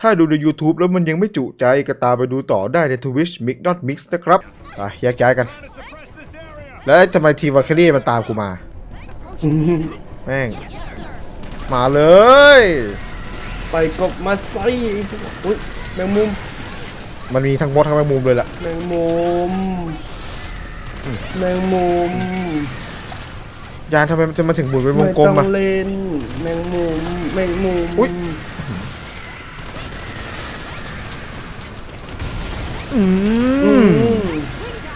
ถ้าดูใน YouTube แล้วมันยังไม่จุใจก็ตามไปดูต่อได้ใน Twitch Mix Not Mix นะครับไปแยกย้ายกัน แล้วทำไมทีมวาเครี่มันตามกูมา แม่ง มาเลย ไปกบมาใส่อุ้ยแมงมุมมันมีทั้งมดทั้งแมงมุมเลยล่ะ แมงมุมแมงมุมยานทำไมมันจะมาถึงหมุนเป็นวไม่งกลต้มองอะเล่นแมงมุมแมงมุมอุ๊ย อือืมม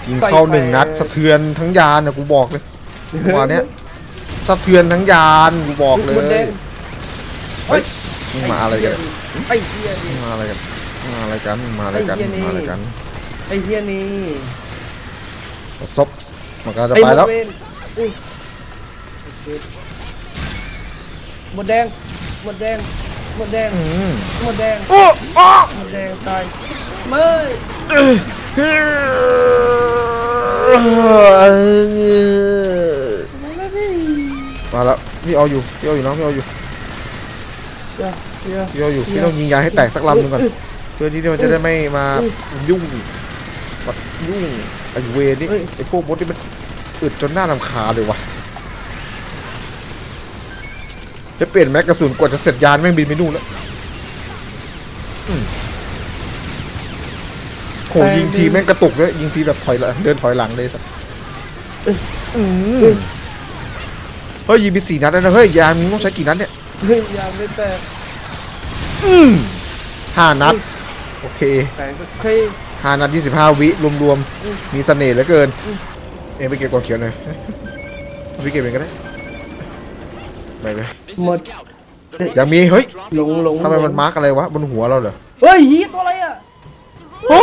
ยิงเข้าหนึ่งนัด สะเทือนทั้งยานนะกูบอกเลยวันเนี้ยสะเทือนทั้งยานกูบอกเลมดแดยงเฮ้ยมึงมาอะไรกันไอ้เหี้ยนี่มาอะไรกันมาอะไรกันมาอะไรกันไอ้เหี้ยนี่มาอะไรกันไอ้เหี้ยนี่ซบมันก็จะไอ้ไปหมดแล้วเวนอุ้ยหมดแดงหมดแดงหมดแดงอืมหมดแดงโอ้โอ้หมดแดงตายไม่ มาแล้วพี่เอาอยู่พี่เอาอยู่น้องพี่เอาอยู่เดี๋ยวเดี๋ยวพี่เอาอยู่พี่ต้องยิงยานให้แตกสักลำหนึงก่อนเพื่อที่มันจะได้ไม่มายุ่งมายุ่งไอเวรนี่ไอพวกมดนี่มันอึดจนหน้าลำคาญเลยวะจะเปลี่ยนแม็กกระสุนกว่าจะเสร็จยานแม่งบินไปนู่นแล้วอืม โหยิงทีแม่งกระตุกเลยยิงทีแบบถอยหลังเดินถอยหลังเลยสัสอืมเฮ้ยยิงไปสี่นัดแล้วนะเฮ้ยยานมึงต้องใช้กี่นัดเนี่ยเฮ้ยยางไม่แตกอืมห้านัดโอเคแตกก็เคยห้านัดยี่สิบห้าวิรวมๆมีเสน่ห์เหลือเกิน เอ็งไปเก็บกองเขียวหน่อยเอาไปเก็บเองก็ได้ไปไปหมดยังมีเฮ้ยหลงหลงทำไมมันมาร์กอะไรวะบนหัวเราเหรอเฮ้ยฮีทตัวอะไรอะโอ้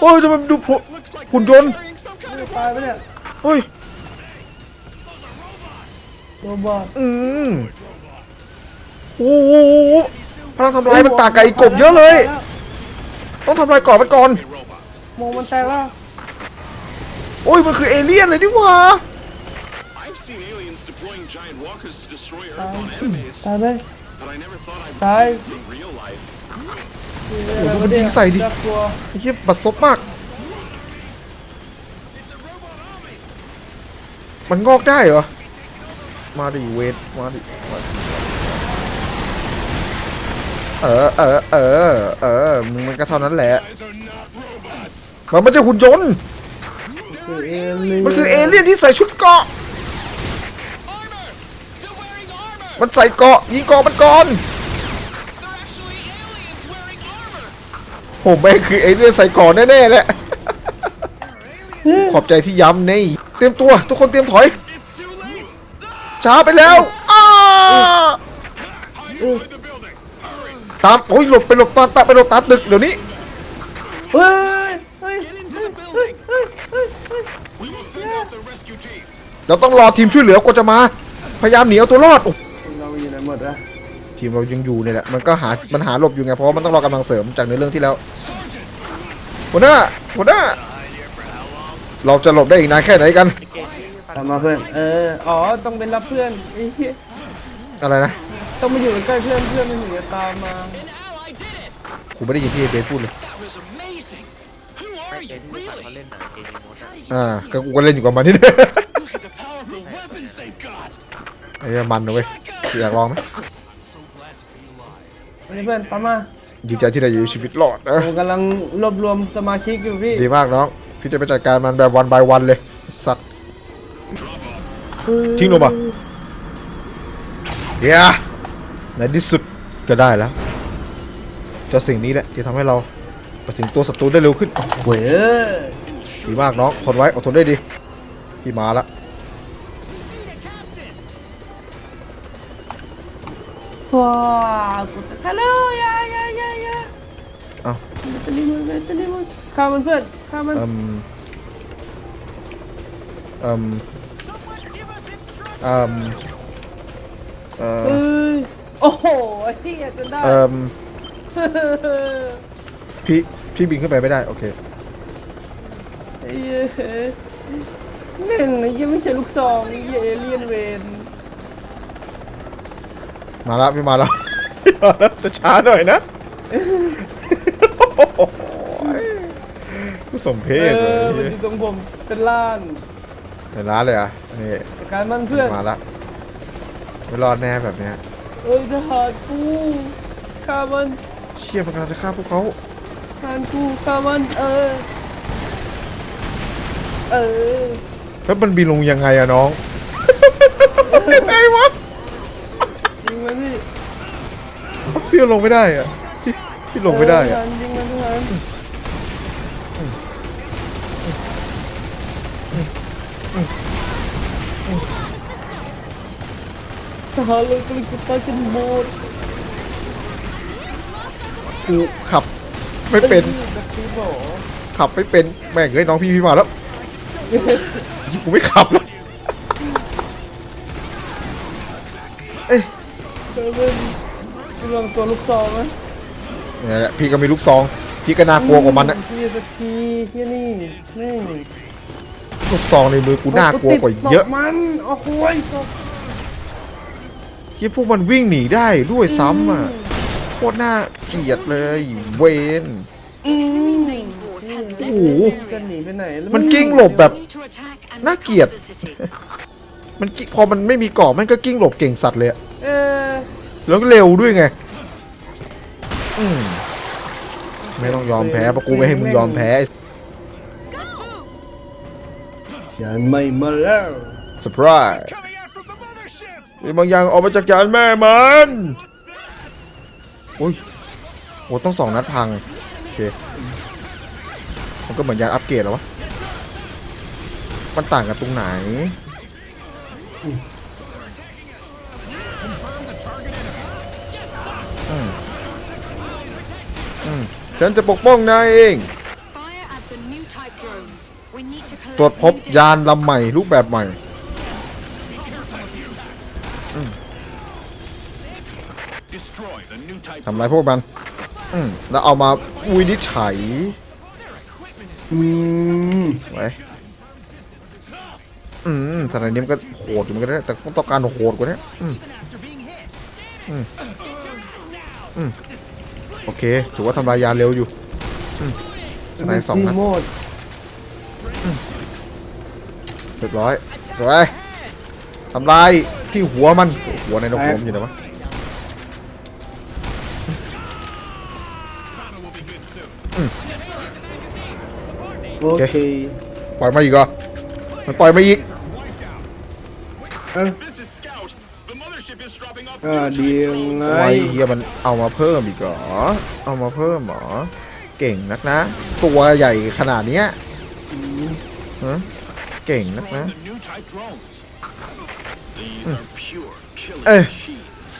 โอ้ยทำไมมันดูผุหุ่นยนต์ตายไปเนี่ยเฮ้ยโรบอทอืมโอ้โหพลังทำลายมันต่างกับไอ้กบเยอะเลย ต้องทำลายก่อนมันก่อนโมมันแตกแล้วโอ้ยมันคือเอเลี่ยนเลยนี่หว่า I've seen aliens deploying giant walkers to destroy Earthbound enemies, ตาย โอ้โหมันยิงใส่ดิไอ้เหี้ยบัดซบมาก มันงอกได้เหรอ มาดิเวทมาดิมาดิเออเออเออเออมึงมันก็เท่านั้นแหละมันไม่ใช่หุ่นยนต์มันคือเอเลี่ยนที่ใส่ชุดเกาะ มันใส่เกาะยิงเกาะมันก่อน ผมแม่งคือเอเลี่ยนใส่เกราะแน่ๆแหละ ขอบใจที่ย้ำนี่เตรียมตัวทุกคนเตรียมถอย It's too late! ช้าไปแล้วอ้า Hide inside the building! Hurry! ตามโอ้ยหลบไปหลบตามตามไปหลบตามตึกเดี๋ยวนี้เฮ้ยเฮ้ย Get into the building! We will send out the rescue team. เราต้องรอทีมช่วยเหลือกว่าจะมา พยายามหนีเอาตัวรอดโอ้เราอยู่ไหนหมดอะ ทีมเรายังอยู่เนี่ยแหละมันก็หามันหาหลบอยู่ไงเพราะว่ามันต้องรอกำลังเสริมจากในเรื่องที่แล้วหัวหน้าหัวหน้า เราจะหลบได้อีกนานแค่ไหนกันตามมาเพื่อน เออ อ๋อ ต้องเป็นรับเพื่อนไอ้เหี้ยอะไรนะต้องมาอยู่ใกล้เพื่อนเพื่อนมันถึงจะตามมา กูไม่ได้ยินที่เบสพูดเลย That was amazing! Who are you, really? อ่าก็กูก็เล่นอยู่กับมันนี่ Look at the powerful weapons they've got! ไอ้เหี้ยมันนะเว้ยอยากลองไหมวั นนี้เพื่อนตามมาดีใจที่ได้อยู่ชีวิตรอดนะผมกำลังรวบรวมสมาชิกอยู่พี่ดีมากน้องพี่จะไปจัดการมันแบบวัน by วันเลยสัตว์ทิ้งลงมาเดี๋ยวในที่สุดก็ได้แล้วเจ้าสิ่งนี้แหละที่ทำให้เราไปถึงตัวศัตรูได้เร็วขึ้นเว้ยดีมากน้องทนไว้อดทนได้ดีพี่มาละ ว้าวกูจะฮัลโหลยายายายาเอ้าตะลิมันตะลิมันฆ่ามันเพื่อนฆ่ามันเอ่มเอ่มเอ่มเอ่เอ้ยโอ้โหเหี้ยจนได้ เอ่มพี่พี่บินขึ้นไปไม่ได้โอเคไอ้เหี้ยแม่งไอ้เหี้ยไม่ใช่ลูกซองไอ้เหี้ยเอเลี่ยนเวน มาแล้วพี่มาแล้วแต่ช้าหน่อยนะสมเพเอศเลอมันยอยู่ตรงผมเป็นล้านในร้านเลยอะนี่จัดการมันเพื่อนมาละไม่รอดแน่แบบเนี้ยเอ้ยทหารกูฆ่ามันเชี่ยมันกำลังจะฆ่าพวกเขาทหารกูฆ่ามันเออเออแล้วมันบินลงยังไงอะน้อง ไอ้วะยิง มันพี่พี่ลงไม่ได้อะพี่พี่ลงไม่ได้เอออะทหารยิงมันทหารทหารเลยกำลังจะตายกันหมดกูขับไม่เป็นแบบนี้หรอขับไม่เป็นแม่งเอ้ยน้องพี่พี่มาแล้วกูไม่ขับแล้วเอ้ย เออเป็นลองตัวลูกซองนะเนี่ยแหละพี่ก็มีลูกซอง พี่ก็น่ากลัวกว่ามันนะพี่สักทีที่นี่นี่ลูกซองในมือกูน่ากลัวกว่าเยอะศพมันโอ้โหศพยี่พวกมันวิ่งหนีได้ด้วยซ้ำอะโคตรน่าเกลียดเลยเวนอืมโอ้โหจะหนีไปไหนแล้วมันกิ้งหลบแบบน่าเกลียด มันกิ้งพอมันไม่มีเกาะมันก็กิ้งหลบเก่งสัตว์เลยอะเออแล้วก็เร็วด้วยไงอืมไม่ต้องยอมแพ้เพราะกูไม่ให้มึงยอมแพ้ยันไม่มาแล้วเซอร์ไพรส์มีบางอย่างออกมาจากยานแม่มันโอ้ยโอ้ต้องสองนัดพังโอเคมันก็เหมือนยานอัปเกรดแล้ววะมันต่างกันตรงไหนอืมอืม ฉันจะปกป้องนายเอง ตรวจพบยานลำใหม่รูปแบบใหม่ Destroy the new type ทำลายพวกมันอืมแล้วเอามาวินิจฉัยอืมไว้ อืมสถานีมันก็โหดอยู่เหมือนกันนะแต่ต้องการโหดกว่านี้อืมอืมอืมโอเค ถือว่าทำลายยานเร็วอยู่อืมสไนด์สองนัดโมดเรียบร้อยสวยทำลายที่หัวมัน หัวในนกหัวมันอยู่ไหนวะโอเค ปล่อยมาอีกเหรอ มันปล่อยมาอีก เอ้า This is Scout. The mothership is dropping off อ่า new เดียว type ไง drones. ไอ้เฮียมันเอามาเพิ่มอีกเหรอ เอามาเพิ่มเหรอ เก่งนักนะ ตัวใหญ่ขนาดเนี้ยฮะเก่งนัก Destroy นะ the new type drones. These are pure killing Eh. machines.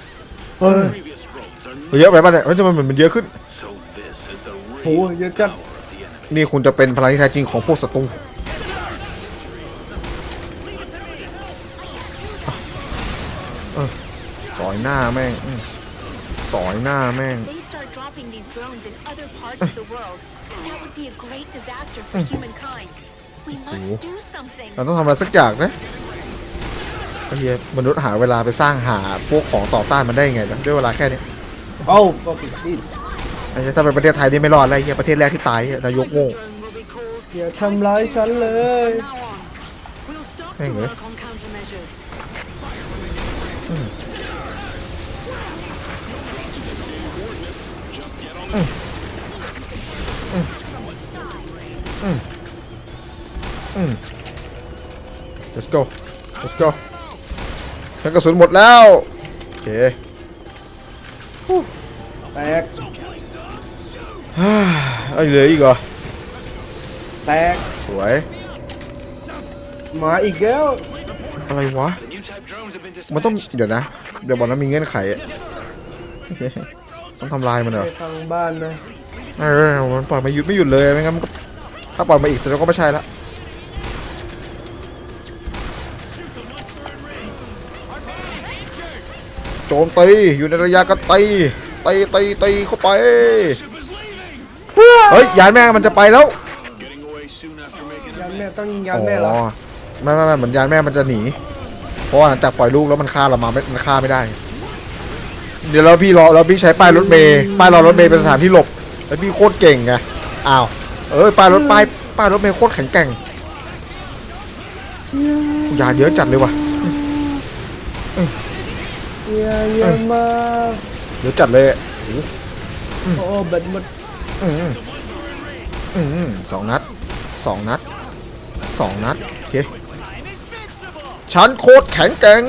เฮ้ย Previous drones are เยอะไปป่ะเนี่ยมันจะมันมันเยอะขึ้น So this is the โอ้ real ยเยอะจัง power of the enemy. นี่คุณจะเป็นพลังที่แท้จริงของพวกศัตรู หน้าแม่งอืมสอยหน้าแม่ง They start dropping these drones in other parts of the world. That would be a great disaster for humankind. We must do something. เราต้องทำอะไรสักอย่างนะไอ้เฮียมนุษย์หาเวลาไปสร้างหาพวกของต่อต้านมันได้ยังไงนะด้วยเวลาแค่นี้เอ้าก็ปิดที่ไอ้เหี้ยถ้าเป็นประเทศไทยนี่ไม่รอดอะไรเฮียประเทศแรกที่ตายเหี้ยนายก Type โง่ of drone will be called อย่าทำร้ายฉันเลย Now on. We'll stop Hang to on. work on countermeasures. Let's go let's go ฉันกระสุนหมดแล้ว โอเคแตกเอ้ยเหลืออีกเหรอ แตก สวย มาอีกแล้ว อะไรวะ new type drones have been มันต้อง dispatched. เดี๋ยวนะ เดี๋ยวบอกนะมีเงื่อนไขอะ ต้องทำลายมันเหรอไปทางบ้านนะเออมันปล่อยมาหยุดไม่หยุดเลยไม่งั้นมันก็ถ้าปล่อยมาอีกแสดงว่าก็ไม่ใช่ละโจมตีอยู่ในระยะกระตีตีตีตีเข้าไป Ship is leaving. เฮ้ยยานแม่มันจะไปแล้ว Getting away soon after making ยั a นแม่ mess. ต้องยิงยันแม่เหรอไม่ไม่ไม่เหมือนยานแม่มันจะหนีเพราะว่าหลังจากปล่อยลูกแล้วมันฆ่าเรามาไม่มันฆ่าไม่ได้น เดี๋ยวเราพี่รอเราพี่ใช้ป้ายรถเมย์ป้ายรอรถเมย์เป็นสถานที่หลบ แล้วพี่โคตรเก่งไงอ้าวเอ้ยป้ายรถป้ายป้ายรถเมย์โคตรแข็งแกร่งยาเยอะจัดเลยว่ะเยอะเยอะมากเยอะจัดเลยโอ้แบตหมดสองนัดสองนัดสองนัดโอเคฉันโคตรแข็งแกร่ง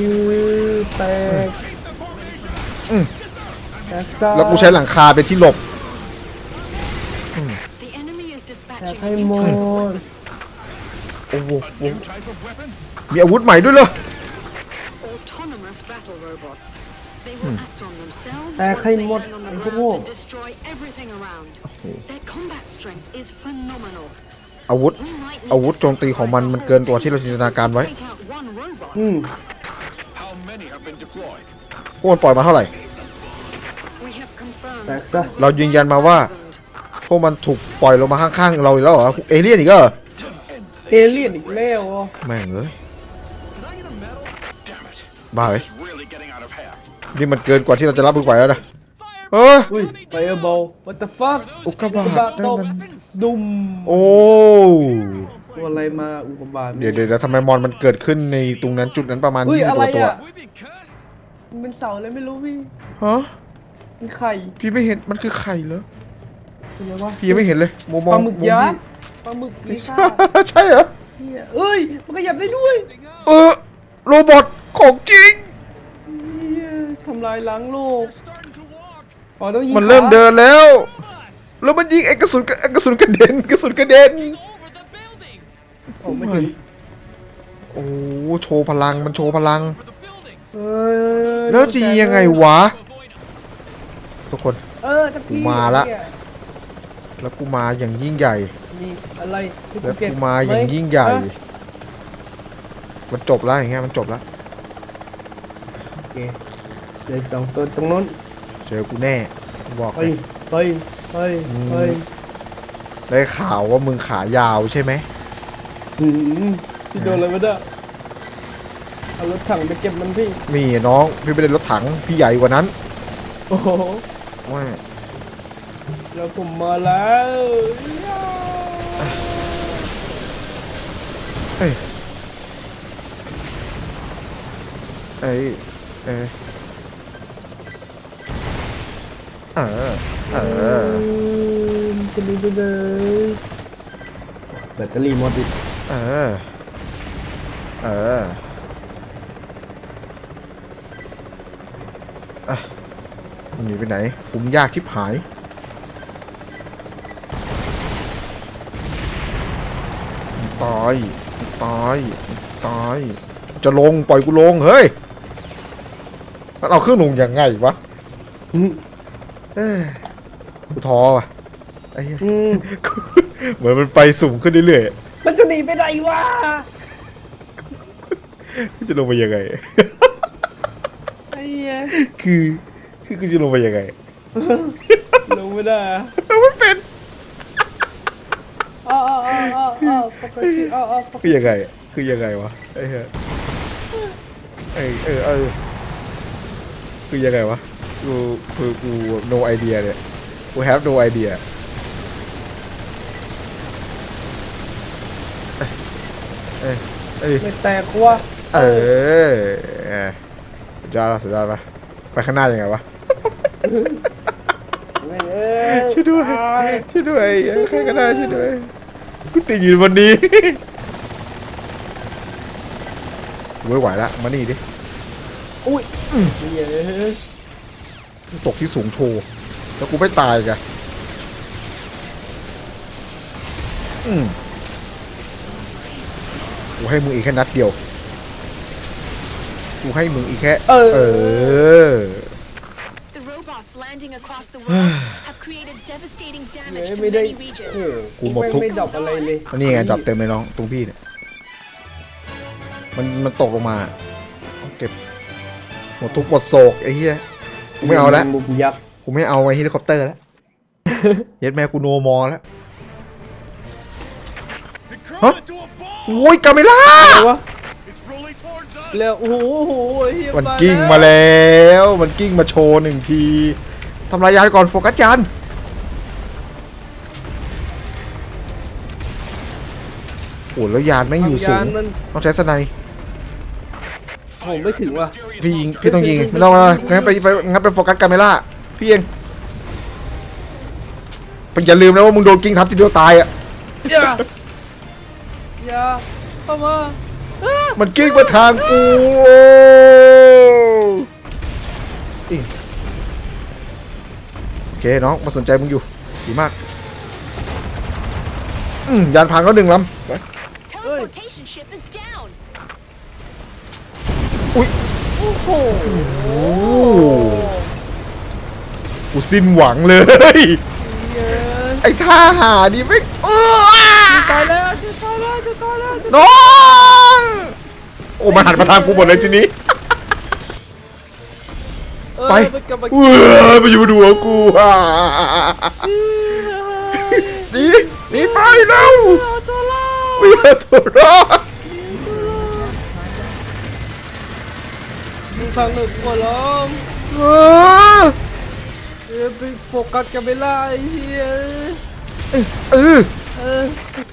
ย แตกอืม แตกซ่าแล้วกูใช้หลังคาเป็นที่หลบ The enemy is แตก dispatching ให้หม into ดโอ้โห New type of weapon? มีอาวุธใหม่ด้วยเหรอ autonomous battle robots. They will act on themselves แตก once ให้ they หมด land on ไอ้ the พวกโง่ ground to destroy everything around. Their combat strength is phenomenal. อาวุธ We might need อาวุธ to โจมตีของมัน sacrifice มัน a เกิน whole กว่าที่เรา team จิน to ตนาการไว้ take out one robot. อืม How many have been deployed? พวกมันปล่อยมาเท่าไหร่ We have confirmed แตกซะเรายืนยันมาว่า thousand. พวกมันถูกปล่อยลงมาข้างๆเราอีกแล้วเหรอเอเลี่ยนอีกเหรอเอเลี่ยนอีกแล้วอะแม่งเลย Damn it. Bye. This is really getting out of hand. นี่มันเกินกว่าที่เราจะรับมือไหวแล้วนะ เอออุ้ยไฟเบอล what the fuck อุกกาบาตตนั่นกมันดุมโอ้ตัวอะไรมาอุกกาบาตเดี๋ยวเดี๋ยวเดี๋ยวทำไมมอนมันเกิดขึ้นในตรงนั้นจุดนั้นประมาณอุ้ย20อะกไรว่าตัวอะมันเป็นเสาเลยไม่รู้พี่ฮะมีไข่พี่ไม่เห็นมันคือไข่เหรออะไรวะพี่ยังไม่เห็นเลยมองมปองลาหมึกมุยักพี่ษ์ปลาหมึกลิซ่าใช่เหรอเหี้ยเอ้ยมันขยับได้ด้วย เออโรบอทของจริงเหี้ยทำลายล้างโลก อ๋อต้องยิงมันเริ่มขาเดินแล้ว แล้วมันยิงไอ้กระสุนไอ้กระสุนกระเด็นกระสุนกระเด็นโอ้ไม่ถึงโอ้โชว์พลังมันโชว์พลังเอ้ยแล้วจะยิงยังไงวะทุกคน เออทักทีมาละ เนี่ยแล้วกูมาอย่างยิ่งใหญ่ มีอะไรที่แล้วเก็บกูมาอย่างยิ่งใหญ่เอ้ยมันจบแล้วอย่างเงี้ยมันจบแล้วโอเคเหลยสองตัวตรงนู้น เจอกูแน่บอกเลเฮ้ยยเฮ้ยเฮ้ยเฮ้ยได้ข่าวว่ามึงขายาวใช่ไหมหืมพี่โดนอะไรมาด้เอารถถังไปเก็บมันพี่มีน้องพี่ไม่ได้รถถังพี่ใหญ่กว่านั้นโอ้โหว่าแล้วผมมาแล้วเอ้ยเอ้ย เอ้ยเออ เออจะดูจะดูแบตเตอรี่หมดอีกเออ เอออะมันหนีไปไหนคุมยากชิบหาย ตาย ตาย ตาย จะลงปล่อยกูลง เฮ้ย มันเอาเครื่องลงยังไงวะ เอ้ยกูท้อว่ะไอ้เหี้ยอืมเหมือนมันไปสูงขึ้นเรื่อยมันจะหนีไปไหนวะๆจะลงไปยังไง ไอ้เหี้ยคือคือกูจะลงไปยังไงลงไม่ได้อะไม่เป็นอ้าวอ้าวอ้าวอ้าวอ้าวปกติอ้าวอ้าวปกคือติยังไงคือยังไงวะไอ้เหี้ยไอ้เออเออคือยังไงวะ กูคือกู no idea เนี่ยกู have no idea เอ้ยเอ้ยไม่แตกวะเออสุดยอดละสุดยอดปะไปข้างหน้ายังไงวะไม่เอ้ยช่วยด้วยตายช่วยด้วยเอ้ยใครก็ได้ช่วยด้วยกูติดอยู่วันนี้กูไม่ไหวละมานี่ดิอุ้ยเย้ย ตกที่สูงโชว์แล้วกูไม่ตายแกอืมกูให้มึงอีกแค่นัดเดียวกูให้มึงอีกแค่ เออ เออ The robots landing across the world have created devastating เย้ damage ย to ไม่ได้ many โอ้ regions. กูหมดทุก ไม่ดรอปอะไรเลยอันนี้ไงดรอปเต็มเลยน้องตรงพี่เนี่ย มันมันตกลงมา เก็บ หมดทุกหมดโศกไอ้เหี้ย กูไม่เอาแล้วมุมยักษ์กูไม่เอาไอ้เฮลิคอปเตอร์แล้วเย็ดแม่กูโนมอแล้ว It Huh? into a ball! โอ้ยกาเมล่าอะไรวะ It's rolling towards us! แล้วโอ้โหโอ้โหเหี้ยมันกิ้งมาแล้วมันกิ้งมาโชว์หนึ่งทีทำลายยานก่อนโฟกัสยานโอ้แล้วยานแม่งอยู่สูยางนมันต้องใช้สไนป์ ผมไม่ถึงว่ะพี่ยิงพี่ต้องยิงไม่ต้องอะไรงั้นไปไปงั้นไปโฟกัสกาเมล่าพี่เองเป็นอย่าลืมนะว่ามึงโดนกิ้งทับทีเดียวตายอะอย่าอย่าเข้ามาอ้ามันกิ้งมาทางกูอิ๊งโอเคน้องมาสนใจมึงอยู่ดีมากอืมยานพังแล้วหนึ่งลำ ไป Teleportation ship is down. โอ้โหโอ้กูสิ้นหวังเลย เย้ยไอ้ท่าหานี่ไม่งเออตายแล้วจะตายแล้วจะตายแล้วจะน้อง โอ้มาหันมาทางกูหมดเลยทีนี้ เออไปมันกลับมาเว้ยมาอยู่บนหัวกูอะหนีหนีไปแล้วตัวเราวิ่งตัวรอด มึงฟังหนึ่งหัวร้องเออเออไปโฟกัสกันไม่ได้ไอ้เฮียเออเออ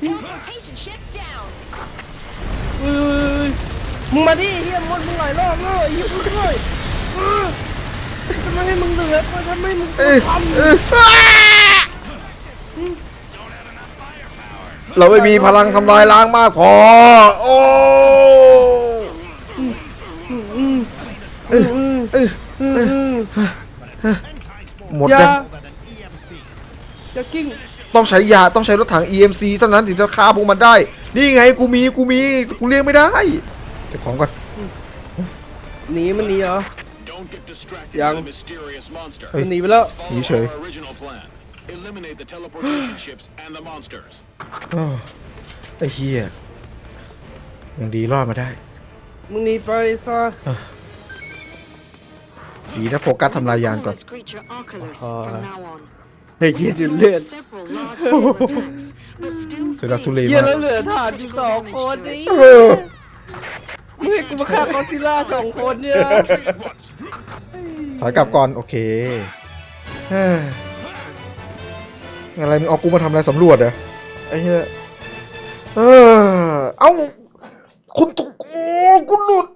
Teleportation ship down. เอ้ยมึงมาดิเฮียมดมึงหลายรอบแล้วไอ้เฮียมึงด้วยเออทำไมให้มึงเหลือทำไมมึงเออทำเออเราไม่มีพลังทำลายล้างมากพอโอ้ ดอย่ายังอย่ากิ้งต้องใช้ยาต้องใช้รถถัง EMC เท่านั้นถึงจะฆ่าพวกมันได้ นี่ไงกูมีกูมีกูเลี้ยงไม่ได้เก็บของก่อนหนีมันหนีเหรอ Don't get distracted Yang. by the mysterious monster. เฮ้ยมันหนีไปแล้ว Follow You say. our original plan. Eliminate the teleportation ships and the monsters. อ้าวไอ้เฮียยังดีรอดมาได้มึงหนีไปซะ ดีนะโฟกัสทำลายยานก่อน Call this creature Oculus Uh, from now on. ไอ้เฮียจุด We've เลือด launched several large-scale attacks, but still เสือดักทุเลเฮียมากแล้วเหลือฐานอยู่สองคนนี่เออมึงให้กูมาฆ่ากอซิลล่าสองคนเนี่ย Retreat at once. ถอยกลับก่อน โอเคเฮ้ยอะไรมึงเอากูมาทำอะไรสำรวจเหรอไอ้เหี้ยเออเอ้าคุณตกโอ้กูหลุด